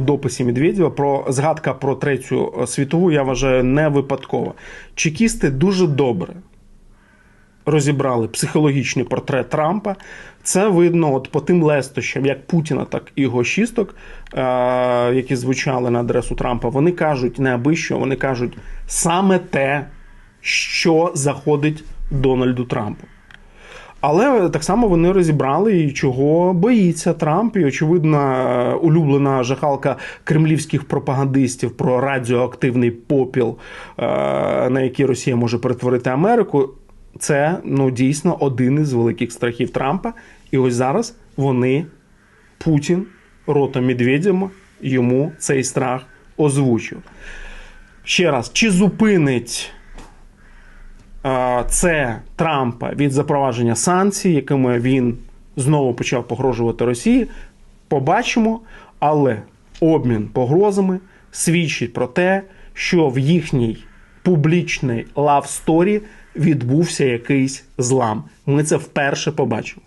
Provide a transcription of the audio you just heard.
Дописі Медведєва про згадка про третю світову я вважаю не випадково. Чекісти дуже добре розібрали психологічний портрет Трампа. Це видно от по тим лестощам, як Путіна, так і його шісток, е- які звучали на адресу Трампа. Вони кажуть не аби що, вони кажуть саме те, що заходить Дональду Трампу. Але так само вони розібрали, і чого боїться Трамп, і очевидна улюблена жахалка кремлівських пропагандистів про радіоактивний попіл, е, на який Росія може перетворити Америку. Це ну дійсно один із великих страхів Трампа. І ось зараз вони, Путін, ротом Медведєва, йому цей страх озвучив. Ще раз, чи зупинить це Трампа від запровадження санкцій, якими він знову почав погрожувати Росії, побачимо, але обмін погрозами свідчить про те, що в їхній публічній лавсторі відбувся якийсь злам. Ми це вперше побачимо.